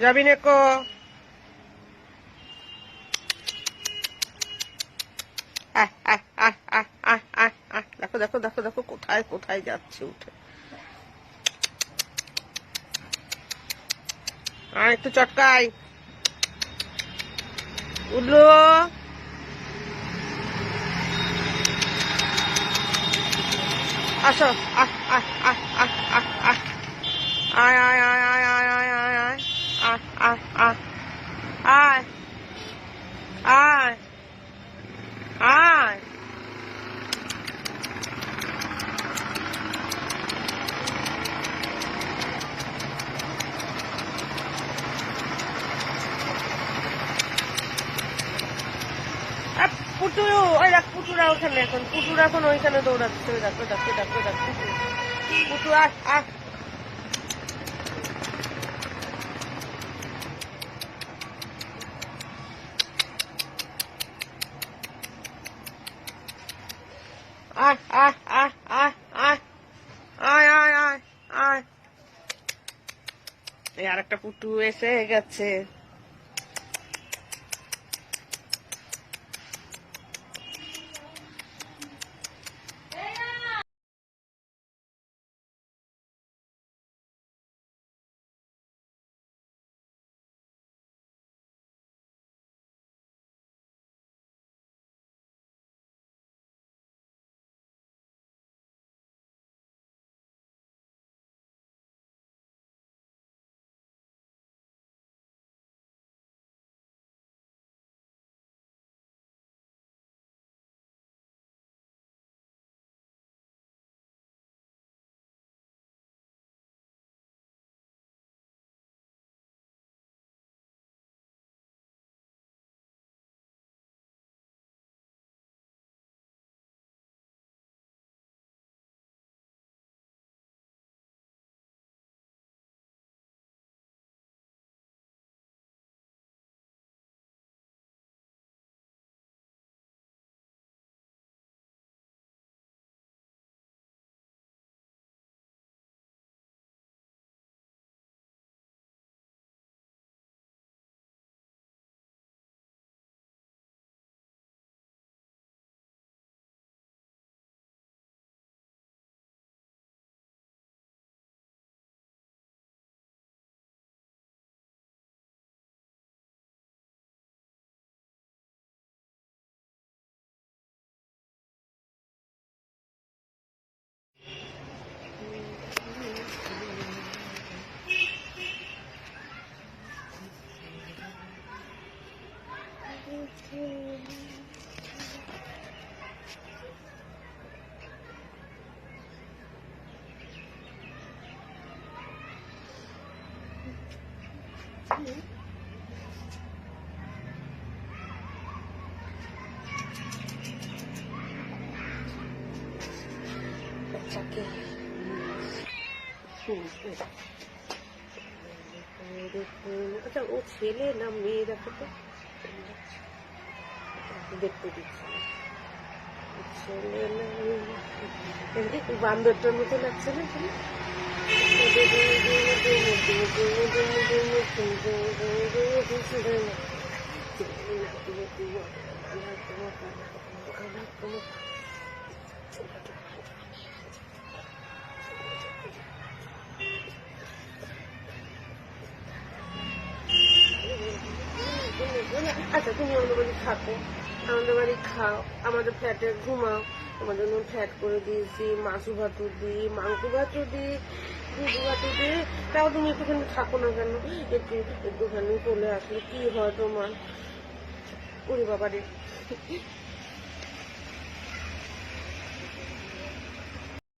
যাবি নেকো। দেখো দেখো দেখো দেখো, কোথায় কোথায় যাচ্ছে উঠে। আর একটু চটকাই। উঠল। আসো, আহ দেখ পুটুরা ওখানে এখন, পুটুরা এখন ওইখানে দৌড়াচ্ছে দেখো দেখো দেখো দেখো পুটু আয় এই আর একটা পুটু এসে গেছে। আচ্ছা ও ছেলে না মেয়ে, দেখো তো দেখতে দিচ্ছি ছেলে না? বান্দরটার মতো লাগছে না এখানে? আচ্ছা তুমি আমাদের বাড়ি থাকো। আমাদের বাড়ি খাও আমাদের ফ্ল্যাটে ঘুমাও। তোমার জন্য ফ্যাট করে দিয়েছি, মাছু ভাতু দিই, মাংস ভাতু দিই দুধু ভাতু দিই। তাও তুমি একটুখানি থাকো না কেন? একটু, একটুখানি চলে আসলে কি হয় তোমার? ওরে বাবা